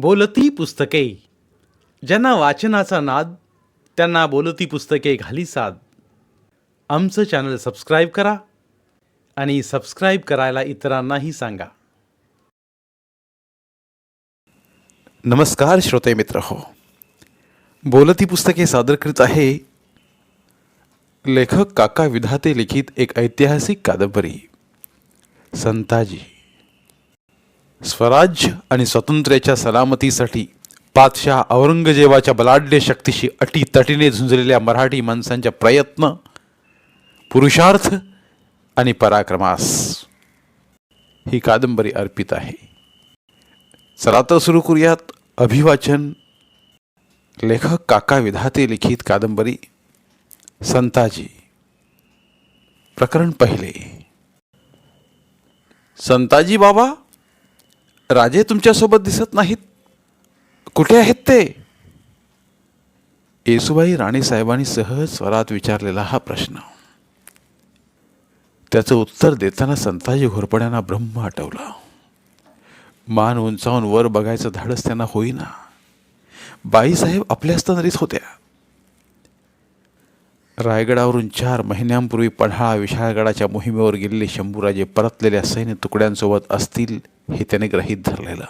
बोलती पुस्तके. ज्यांना वाचनाचा नाद त्यांना बोलती पुस्तके घाली साद. आमचं चॅनल सबस्क्राईब करा आणि सबस्क्राईब करायला इतरांनाही सांगा. नमस्कार श्रोते मित्र हो. बोलती पुस्तके सादर करीत आहे लेखक काका विधाते लिखित एक ऐतिहासिक कादंबरी. संताजी. स्वराज्य आणि स्वातंत्र्याच्या सलामतीसाठी पातशाह औरंगजेबाच्या बलाढ्य शक्तीशी अटीतटीने झुंजलेल्या मराठी माणसांच्या प्रयत्न पुरुषार्थ आणि पराक्रमास. ही कादंबरी अर्पित आहे. चला तर सुरू करूयात अभिवाचन. लेखक काका विधाते लिखित कादंबरी. संताजी. प्रकरण पहिले. संताजी बाबा राजे तुमच्यासोबत दिसत नाहीत. कुठे आहेत ते? येसुबाई राणीसाहेबांनी सहज स्वरात विचारलेला हा प्रश्न. त्याचं उत्तर देताना संताजी घोरपड्यांना ब्रह्म आठवलं. मान उंचावून वर बघायचं धाडस त्यांना होईना. बाईसाहेब आपल्या स्तनरीत होत्या. रायगडावरून चार महिन्यांपूर्वी पन्हाळा विशाळगडाच्या मोहिमेवर गेलेले शंभूराजे परतलेल्या सैन्य तुकड्यांसोबत असतील हे त्याने ग्रहीत धरलेलं.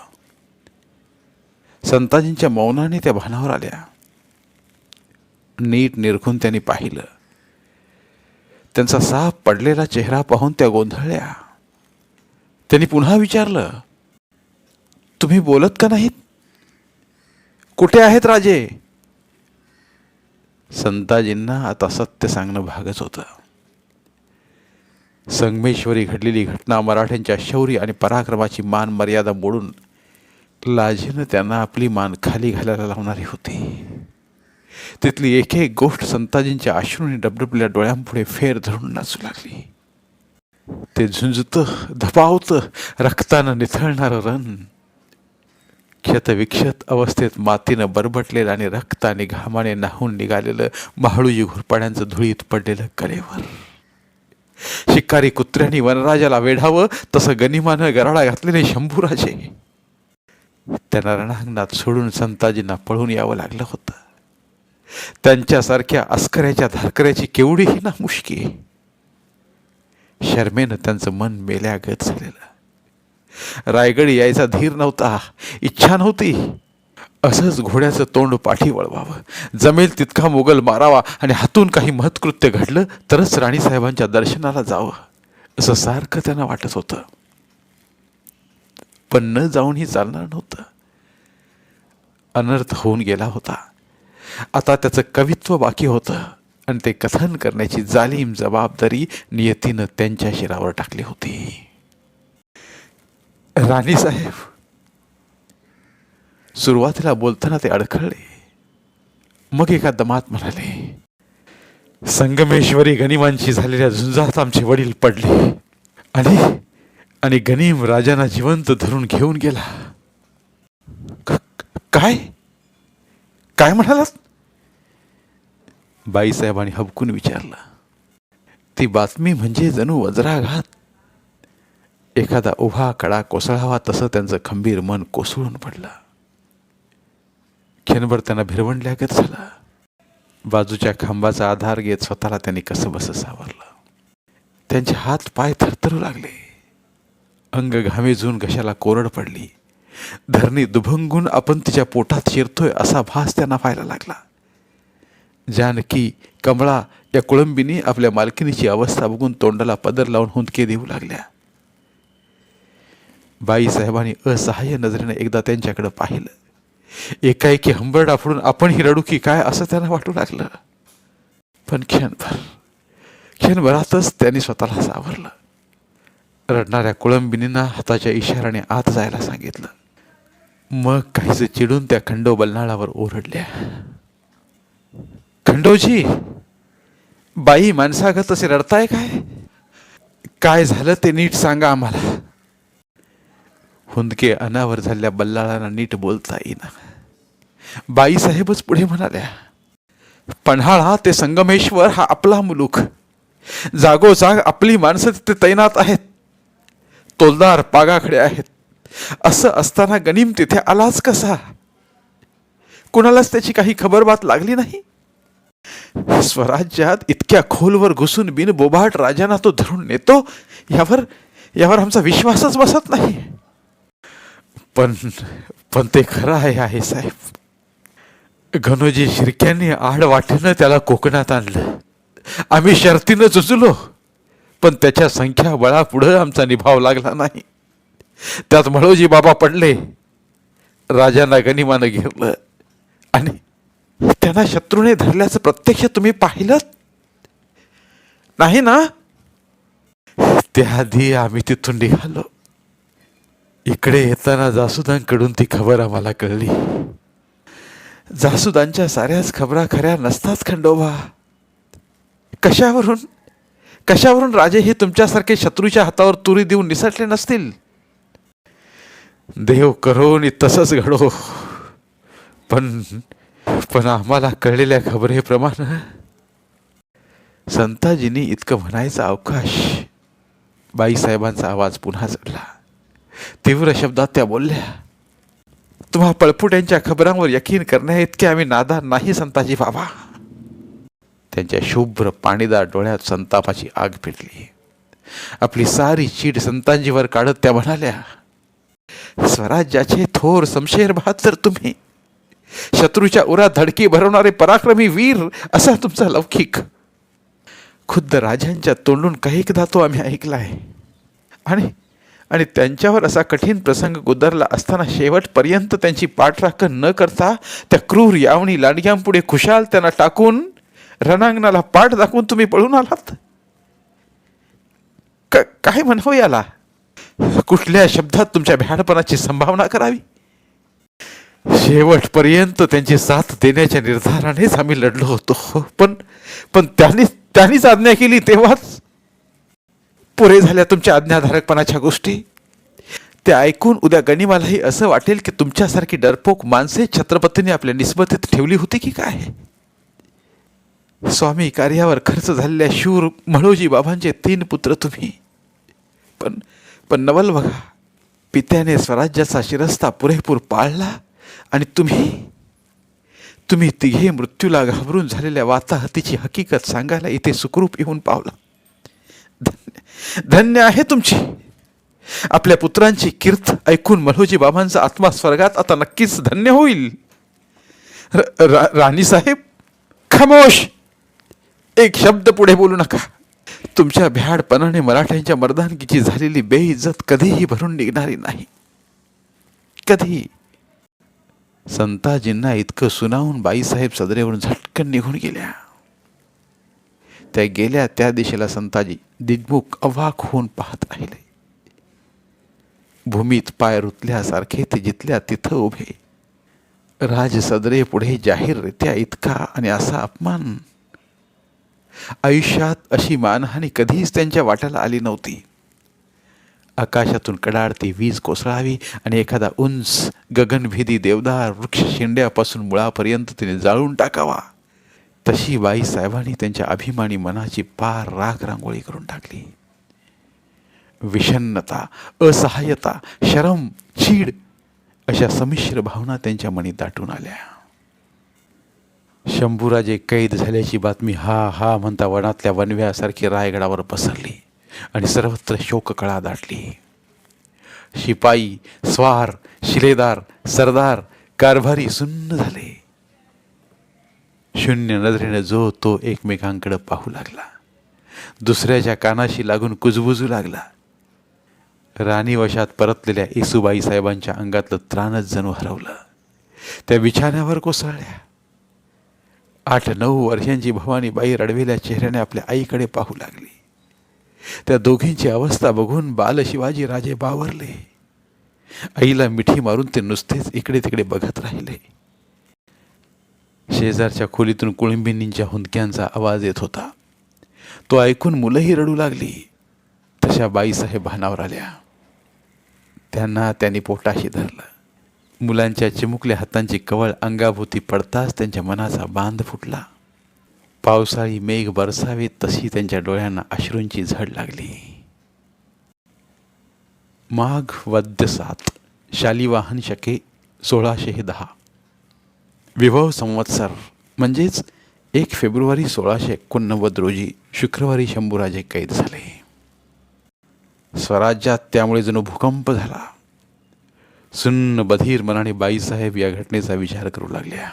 संताजींच्या मौनाने त्या भानावर आल्या. नीट निरखून त्यांनी पाहिलं. त्यांचा साफ पडलेला चेहरा पाहून त्या गोंधळल्या. त्यांनी पुन्हा विचारलं तुम्ही बोलत का नाहीत? कुठे आहेत राजे? संताजींना आता सत्य सांगणं भागच होतं. संगमेश्वरी घडलेली घटना मराठ्यांच्या शौर्य आणि पराक्रमाची मान मर्यादा मोडून लाजेनं त्यांना आपली मान खाली घालायला लावणारी होती. तिथली एक एक गोष्ट संताजींच्या अश्रूने डबडबल्या डोळ्यांपुढे फेर धरून नाचू लागली. ते झुंजतं धपावतं रक्तानं निथळणारं रण. क्षतविक्षत अवस्थेत मातीनं बरबटलेलं आणि रक्त आणि घामाने नाहून निघालेलं महाळूजी घुरपाड्यांचं धुळीत पडलेलं कलेवर शिकारी कुत्र्यांनी वनराजाला वेढावं तसं गनिमानं गराळा घातलेले शंभूराजे. त्यांना रणांगणात सोडून संताजींना पळून यावं लागलं होतं. त्यांच्यासारख्या अस्कऱ्याच्या धारकऱ्याची केवढीही ना मुश्की शर्मेनं त्यांचं मन मेल्यागत झालेलं. रायगड यायचा धीर नव्हता इच्छा नव्हती. असंच घोड्याचं तोंड पाठी वळवावं. जमेल तितका मोगल मारावा आणि हातून काही महत्कृत्य घडलं तरच राणीसाहेबांच्या दर्शनाला जावं. असं सारखं त्यांना वाटत होतं. पण न जाऊनही चालणार नव्हतं. अनर्थ होऊन गेला होता. आता त्याचं कवित्व बाकी होतं आणि ते कथन करण्याची जालीम जबाबदारी नियतीनं त्यांच्या शिरावर टाकली होती. राणीसाहेब सुरुवातीला बोलताना ते अडखळले. मग एका दमात म्हणाले संगमेश्वरी गनिमांशी झालेल्या झुंजात आमचे वडील पडले आणि आणि गनीम राजांना जिवंत धरून घेऊन गेला. काय? काय म्हणालात बाईसाहेबांनी हबकून विचारलं ती बातमी म्हणजे जणू वज्राघात एखादा उभा कडा कोसळावा तसं त्यांचं खंबीर मन कोसळून पडलं. क्षणभर त्यांना भिरवणल्यागत झाला. बाजूच्या खांबाचा आधार घेत स्वतःला त्यांनी कसं बसं सावरलं. त्यांचे हात पाय थरथरू लागले. अंग घामेजून घशाला कोरड पडली. धरणी दुभंगून आपण तिच्या पोटात शिरतोय असा भास त्यांना व्हायला लागला. जानकी कमळा या कुळंबीने आपल्या मालकिनीची अवस्था बघून तोंडाला पदर लावून हुंदके देऊ लागल्या. बाईसाहेबांनी असहाय्य नजरेनं एकदा त्यांच्याकडं पाहिलं. एकाएकी हंबरडा फोडून आपण ही रडू की काय असं त्यांना वाटू लागलं. पण क्षणभर क्षणभरातच त्यांनी स्वतःला सावरलं. रडणाऱ्या कुळंबिनींना हाताच्या इशाऱ्याने आत जायला सांगितलं. मग काहीच चिडून त्या खंडो बलनाळावर ओरडल्या. खंडोजी बाई माणसागत असे रडताय काय? काय झालं ते नीट सांगा आम्हाला. हुंदके अनावर झालेल्या बल्लाळांना नीट बोलता येईना. बाईसाहेबच पुढे म्हणाल्या पन्हाळा ते संगमेश्वर हा आपला मुलूक. जागोजाग आपली माणसं तिथे तैनात आहेत. तोलदार पागाखडे आहेत. असं असताना गनीम तिथे आलाच कसा? कुणालाच त्याची काही खबरबात लागली नाही? स्वराज्यात इतक्या खोलवर घुसून बिन बोबाट राजांना तो धरून नेतो? यावर यावर आमचा विश्वासच बसत नाही. पण पण ते खरं आहे आहे साहेब. घनोजी शिर्क्यांनी आड वाटेनं त्याला कोकणात आणलं. आम्ही शर्तीनं चुचलो पण त्याच्या संख्या बळापुढं आमचा निभाव लागला नाही. त्यात मळोजी बाबा पडले. राजांना गनिमानं घेरलं. आणि त्यांना शत्रूने धरल्याचं प्रत्यक्ष तुम्ही पाहिलं नाही ना? त्याआधी आम्ही तिथून निघालो. इकडे येताना जासुदांकडून ती खबर आम्हाला कळली. जासुदांच्या साऱ्याच खबरा खऱ्या नसतात खंडोबा. कशावरून? कशावरून राजे हे तुमच्यासारखे शत्रूच्या हातावर तुरी देऊन निसटले नसतील? देव करोनी तसंच घडो. पण पण आम्हाला कळलेल्या खबरेप्रमाणे संताजींनी इतकं म्हणायचा अवकाश. बाईसाहेबांचा आवाज पुन्हा चढला तीव्र शब्दात त्या बोलल्या तुम्हा पळपुट्यांच्या खबरांवर यकीन करण्या इतके आम्ही नादार नाही संताजी बाबा. त्यांच्या शुभ्र पाणीदार डोळ्यात संतापाची आग पेटली. आपली सारी चीड संतांजीवर काढत त्या म्हणाल्या स्वराज्याचे थोर समशेर बहादर तुम्ही शत्रूच्या उरात धडकी भरवणारे पराक्रमी वीर असा तुमचा लौकिक. खुद्द राजांच्या तोंडून काही एकदा तो आम्ही ऐकलाय. आणि आणि त्यांच्यावर असा कठीण प्रसंग गुदरला असताना शेवटपर्यंत त्यांची पाठराखण न करता त्या क्रूर यावणी लांडग्यांपुढे खुशाल त्यांना टाकून रणांगणाला पाठ दाखवून तुम्ही पळून आलात? क- काय म्हणावं याला? कुठल्या शब्दात तुमच्या भ्याडपणाची संभावना करावी? शेवटपर्यंत त्यांची साथ देण्याच्या निर्धारानेच आम्ही लढलो होतो. पण पण त्यांनी त्यांनीच आज्ञा केली तेव्हाच पुरे झाल्या तुमच्या आज्ञाधारकपणाच्या गोष्टी? ते ऐकून उद्या गणिमालाही असं वाटेल की तुमच्यासारखी डरपोक माणसे छत्रपतीने आपल्या निस्बतीत ठेवली होती की काय? स्वामी कार्यावर खर्च झालेल्या शूर मळोजी बाबांचे तीन पुत्र तुम्ही. पण पण नवल बघा पित्याने स्वराज्याचा शिरस्ता पुरेपूर पाळला आणि तुम्ही तुम्ही तिघे मृत्यूला घाबरून झालेल्या वाताहतीची हकीकत सांगायला इथे सुखरूप येऊन पावला. धन्य आहे तुमची. आपल्या पुत्रांची कीर्त ऐकून मल्होजी बाबांचा आत्मा स्वर्गात आता नक्कीच धन्य होईल. रा- राणी साहेब खामोश! एक शब्द पुढे बोलू नका. तुमच्या भ्याडपणाने मराठ्यांच्या मर्दानकीची झालेली बेइज्जत कधीही भरून निघणारी नाही. कधी संताजींना इतकं सुनावून बाईसाहेब सदरेवरून झटकन निघून गेल्या. त्या गेल्या त्या दिशेला संताजी दिग्मुख अवाक होऊन पाहत राहिले. भूमीत पाय रुतल्यासारखे ते जिथल्या तिथं उभे. राज सदरे पुढे जाहीररित्या इतका आणि असा अपमान. आयुष्यात अशी मानहानी कधीच त्यांच्या वाट्याला आली नव्हती. आकाशातून कडाडती वीज कोसळावी आणि एखादा उंच गगनभेदी देवदार वृक्ष शेंड्यापासून मुळापर्यंत तिने जाळून टाकावा. तशी बाई साहेबांनी त्यांच्या अभिमानी मनाची पार राख रांगोळी करून टाकली. विषन्नता असहाय्यता शरम चीड अशा संमिश्र भावना त्यांच्या मनी दाटून आल्या. शंभूराजे कैद झाल्याची बातमी हा हा म्हणता वनातल्या वनव्यासारखी रायगडावर पसरली आणि सर्वत्र शोककळा दाटली. शिपाई स्वार शिलेदार सरदार कारभारी सुन्न झाले. शून्य नजरेनं जो तो एकमेकांकडे पाहू लागला. दुसऱ्याच्या कानाशी लागून कुजबुजू लागला. राणीवशात परतलेल्या येसुबाई साहेबांच्या अंगातलं त्राणच जणू हरवलं. त्या बिछाण्यावर कोसळल्या. आठ नऊ वर्षांची भवानीबाई रडवेल्या चेहऱ्याने आपल्या आईकडे पाहू लागली. त्या दोघींची अवस्था बघून बाल शिवाजी राजे बावरले. आईला मिठी मारून ते नुसतेच इकडे तिकडे बघत राहिले. शेजारच्या खोलीतून कुळिंबिनींच्या हुंदक्यांचा आवाज येत होता. तो ऐकून मुलंही रडू लागली. तशा बाईसाहेब भानावर आल्या. त्यांना त्यांनी पोटाशी धरलं. मुलांच्या चिमुकल्या हातांची कवळ अंगाभोवती पडताच त्यांच्या मनाचा बांध फुटला. पावसाळी मेघ बरसावे तशी त्यांच्या डोळ्यांना अश्रूंची झड लागली. माघ वद्य सात शालिवाहन शके सोळाशे दहा. विभव संवत्सर. म्हणजेच एक फेब्रुवारी सोळाशे एकोणनव्वद रोजी शुक्रवारी शंभूराजे कैद झाले. स्वराज्यात त्यामुळे जणू भूकंप झाला. सुन्न बधीर मनाने बाईसाहेब या घटनेचा विचार करू लागल्या.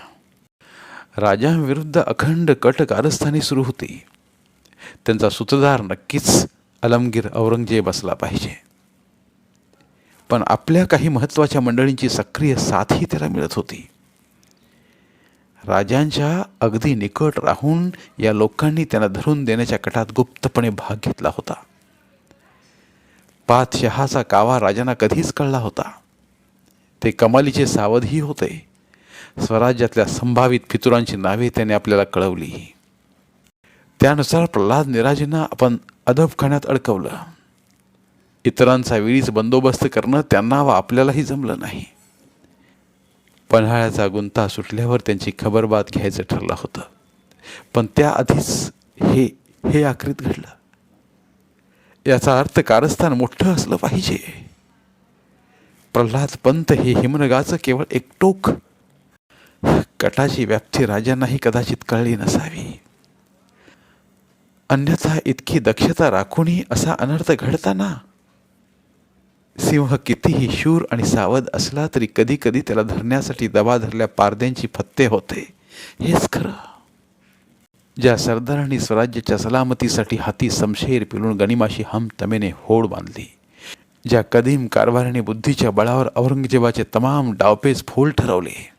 राजांविरुद्ध अखंड कट कारस्थानी सुरू होती. त्यांचा सूत्रधार नक्कीच अलमगीर औरंगजेब असला पाहिजे. पण आपल्या काही महत्त्वाच्या मंडळींची सक्रिय साथही त्याला मिळत होती. राजांच्या अगदी निकट राहून या लोकांनी त्यांना धरून देण्याच्या कटात गुप्तपणे भाग घेतला होता. पातशहाचा कावा राजांना कधीच कळला होता. ते कमालीचे सावधही होते. स्वराज्यातल्या संभावित फितुरांची नावे त्याने आपल्याला कळवली. त्यानुसार प्रल्हाद निराजींना आपण अदबखान्यात अडकवलं. इतरांचा वेळीच बंदोबस्त करणं त्यांना व आपल्यालाही जमलं नाही. पन्हाळ्याचा गुंता सुटल्यावर त्यांची खबरबात घ्यायचं ठरलं होतं. पण त्याआधीच हे हे आकृत घडलं. याचा अर्थ कारस्थान मोठं असलं पाहिजे. प्रल्हाद पंत हे हिमनगाचं केवळ एक टोक. कटाची व्याप्ती राजांनाही कदाचित कळली नसावी. अन्यथा इतकी दक्षता राखूनही असा अनर्थ घडताना सिंह कितीही शूर आणि सावध असला तरी कधी कधी त्याला धरण्यासाठी दबा धरल्या पारद्यांची फत्ते होते. हेच खरं. ज्या सरदारांनी स्वराज्याच्या सलामतीसाठी हाती समशेर पिलून गणिमाशी हम तमेने होड बांधली. ज्या कदीम कारभाराने बुद्धीच्या बळावर औरंगजेबाचे तमाम डावपेच फोल ठरवले.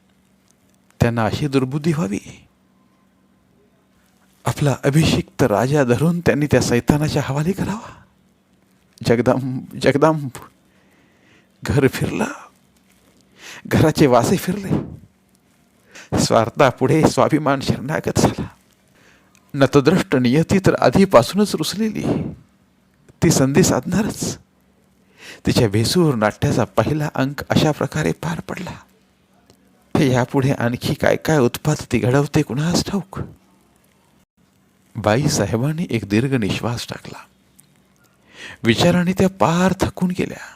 त्यांना अशी दुर्बुद्धी व्हावी. आपला अभिषिक्त राजा धरून त्यांनी त्या सैतानाच्या हवाली करावा. जगदाम जगदाम घर फिरला. घराचे वासे फिरले. स्वार्थापुढे स्वाभिमान शरणागत झाला. नतद्रष्ट नियती तर आधीपासूनच रुसलेली. ती संधी साधणारच. तिच्या भेसूर नाट्याचा पहिला अंक अशा प्रकारे पार पडला. हे यापुढे आणखी काय काय उत्पाद ती घडवते कुणास ठाऊक? बाई साहेबांनी एक दीर्घ निश्वास टाकला. विचाराने त्या पार थकून गेल्या.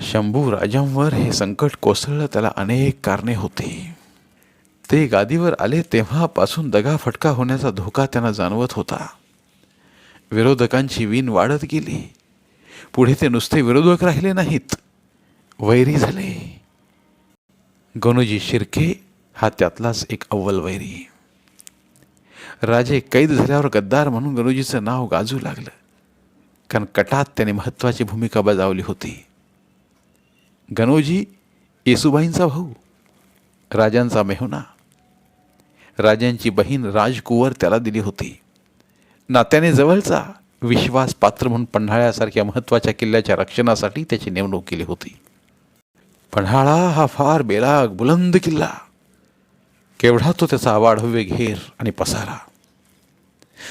शंभू राजांवर हे संकट कोसळलं त्याला अनेक कारणे होती. ते गादीवर आले तेव्हापासून दगाफटका होण्याचा धोका त्यांना जाणवत होता. विरोधकांची वीण वाढत गेली. पुढे ते नुसते विरोधक राहिले नाहीत. वैरी झाले. गणूजी शिर्के हा त्यातलाच एक अव्वल वैरी. राजे कैद झाल्यावर गद्दार म्हणून गणूजीचं नाव गाजू लागलं. कारण कटात त्याने महत्त्वाची भूमिका बजावली होती. गणोजी येसुबाईंचा भाऊ राजांचा मेहुणा. राजांची बहीण राजकुवर त्याला दिली होती. नात्याने जवळचा विश्वास पात्र म्हणून पन्हाळ्यासारख्या महत्त्वाच्या किल्ल्याच्या रक्षणासाठी त्याची नेमणूक केली होती. पन्हाळा हा फार बेलाग बुलंद किल्ला. केवढा तो त्याचा वाढव्य घेर आणि पसारा.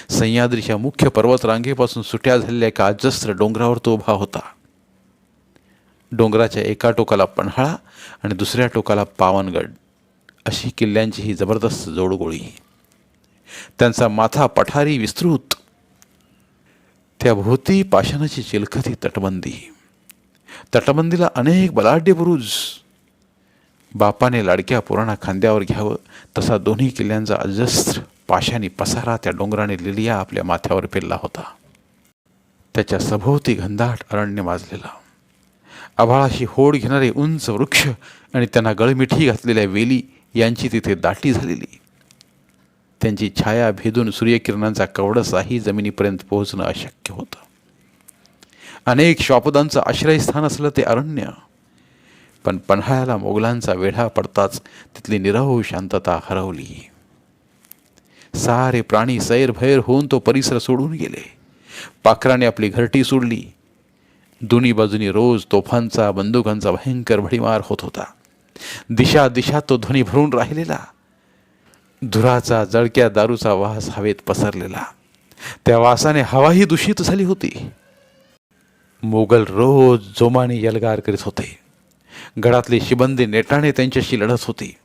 सह्याद्रीच्या मुख्य पर्वतरांगेपासून सुट्या झालेल्या एका अजस्त्र डोंगरावर तो उभा होता. डोंगराच्या एका टोकाला पन्हाळा आणि दुसऱ्या टोकाला पावनगड. अशी किल्ल्यांची ही जबरदस्त जोडगोळी. त्यांचा माथा पठारी विस्तृत. त्या भोवती पाषाणाची चिलखती तटबंदी. तटबंदीला अनेक बलाढ्य बुरुज. बापाने लाडक्या पुराणा खांद्यावर घ्यावं तसा दोन्ही किल्ल्यांचा अजस्त्र पाशानी पसारा त्या डोंगराने लिलिया आपल्या माथ्यावर पेरला होता. त्याच्या सभोवती घनदाट अरण्य माजलेला. आभाळाशी होड घेणारे उंच वृक्ष आणि त्यांना गळमिठी घातलेल्या वेली यांची तिथे दाटी झालेली. त्यांची छाया भेदून सूर्यकिरणांचा कवडसाही जमिनीपर्यंत पोहोचणं अशक्य होतं. अनेक श्वापदांचं आश्रयस्थान असलं ते अरण्य. पण पन्हाळ्याला मोगलांचा वेढा पडताच तिथली निरव शांतता हरवली. सारे प्राणी सैरभैर होऊन तो परिसर सोडून गेले. पाखराने आपली घरटी सोडली. दोन्ही बाजूनी रोज तोफांचा बंदुकांचा भयंकर भडीमार होत होता. दिशा दिशा तो ध्वनी भरून राहिलेला. धुराचा जळक्या दारूचा वास हवेत पसरलेला. त्या वासाने हवाही दूषित झाली होती. मोगल रोज जोमाने यलगार करीत होते. गडातले शिबंदी नेटाने त्यांच्याशी लढत होती.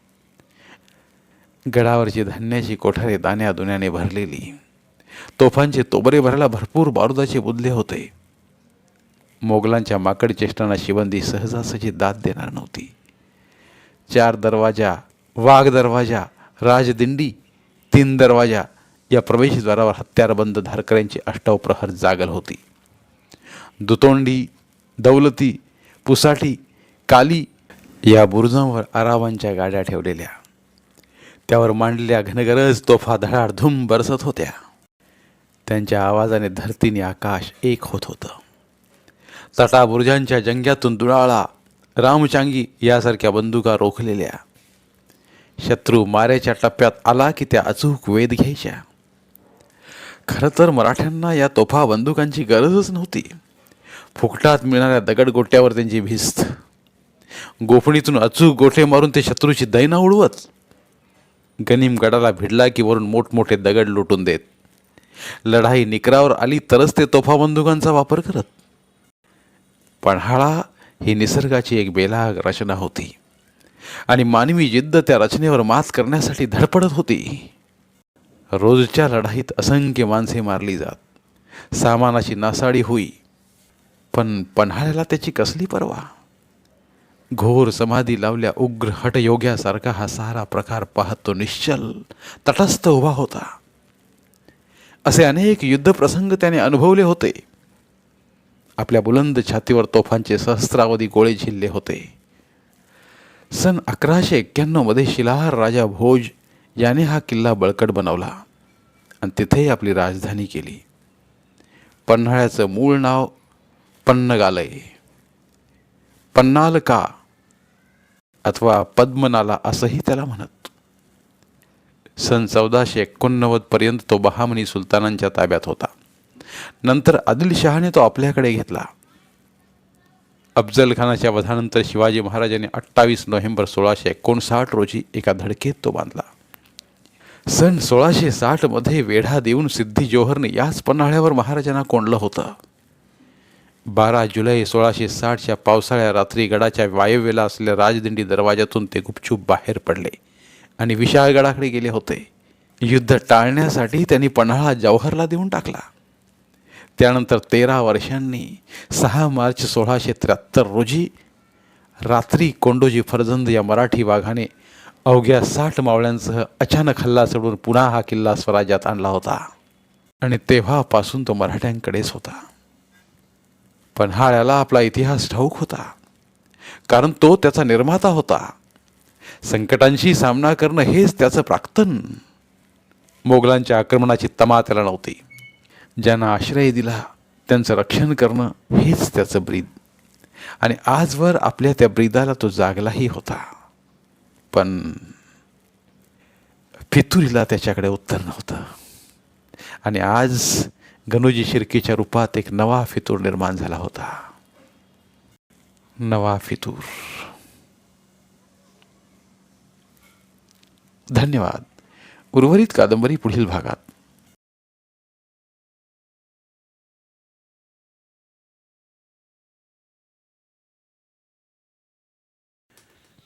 गडावरची धान्याची कोठारे दाण्या दुन्याने भरलेली. तोफांचे तोबरे भरायला भरपूर बारुदाचे बुदले होते. मोगलांच्या माकड चेष्टांना शिवंदी सहजासहजी दाद देणार नव्हती. चार दरवाजा वाघ दरवाजा राजदिंडी तीन दरवाजा या प्रवेशद्वारावर हत्यारबंद धारकऱ्यांची अष्टावप्रहर जागल होती. दुतोंडी दौलती पुसाटी काली या बुरुजांवर आरावांच्या गाड्या ठेवलेल्या. त्यावर मांडलेल्या घनगरज तोफा धडाधूम बरसत होत्या. त्यांच्या आवाजाने धरतीने आकाश एक होत होतं. तटाबुर्जांच्या जंग्यातून दुराळा. रामचांगी यासारख्या बंदुका रोखलेल्या. शत्रू माऱ्याच्या टप्प्यात आला की त्या अचूक वेध घ्यायच्या. खरं तर मराठ्यांना या तोफा बंदुकांची गरजच नव्हती. फुकटात मिळणाऱ्या दगडगोट्यावर त्यांची भिस्त. गोफणीतून अचूक गोठे मारून ते शत्रूची दैना उडवत. गनिम गडाला भिडला की वरून मोठमोठे दगड लुटून देत. लढाई निकरावर आली तरच ते तोफा बंदुकांचा वापर करत. पन्हाळा ही निसर्गाची एक बेलाग रचना होती. आणि मानवी जिद्द त्या रचनेवर मात करण्यासाठी धडपडत होती. रोजच्या लढाईत असंख्य माणसे मारली जात. सामानाची नासाडी होई. पण पन्हाळ्याला त्याची कसली पर्वा? घोर समाधी लावल्या उग्र हटयोग्यासारखा हा सारा प्रकार पाहत तो निश्चल तटस्थ उभा होता. असे अनेक युद्धप्रसंग त्याने अनुभवले होते. आपल्या बुलंद छातीवर तोफांचे सहस्रावधी गोळे झिल्ले होते. सन अकराशे एक्क्याण्णवमध्ये शिलाहार राजा भोज याने हा किल्ला बळकट बनवला आणि तिथेही आपली राजधानी केली. पन्हाळ्याचं मूळ नाव पन्नगालय. पन्नालका अथवा पद्मनाला असंही त्याला म्हणत. सन चौदाशे एकोणनव्वदपर्यंत तो बहामनी सुलतानांच्या ताब्यात होता. नंतर आदिलशहाने तो आपल्याकडे घेतला. अफजल खानाच्या वधानंतर शिवाजी महाराजांनी अठ्ठावीस नोव्हेंबर सोळाशे एकोणसाठ रोजी एका धडकेत तो बांधला. सन सोळाशे साठमध्ये वेढा देऊन सिद्धी जोहरने याच पन्हाळ्यावर महाराजांना कोंडलं होतं. बारा जुलै सोळाशे साठच्या पावसाळ्या रात्री गडाच्या वायव्येला असलेल्या राजदिंडी दरवाजातून ते गुपचूप बाहेर पडले आणि विशाळगडाकडे गेले होते. युद्ध टाळण्यासाठी त्यांनी पन्हाळा जौहरला देऊन टाकला. त्यानंतर तेरा वर्षांनी सहा मार्च सोळाशे त्र्याहत्तर रोजी रात्री कोंडोजी फरजंद या मराठी वाघाने अवघ्या साठ मावळ्यांसह अचानक हल्ला चढून पुन्हा हा किल्ला स्वराज्यात आणला होता. आणि तेव्हापासून तो मराठ्यांकडेच होता. पन्हाळ्याला आपला इतिहास ठाऊक होता. कारण तो त्याचा निर्माता होता. संकटांशी सामना करणं हेच त्याचं प्राक्तन. मोगलांच्या आक्रमणाची तमा त्याला नव्हती. ज्यांना आश्रय दिला त्यांचं रक्षण करणं हेच त्याचं ब्रीद. आणि आजवर आपल्या त्या ब्रीदाला तो जागलाही होता. पण फितुरीला त्याच्याकडे उत्तर नव्हतं. आणि आज गणोजी शिर्केच्या रूपात एक नवा फितूर निर्माण झाला होता. नवा फितूर. धन्यवाद. उर्वरित कादंबरी पुढील भागात.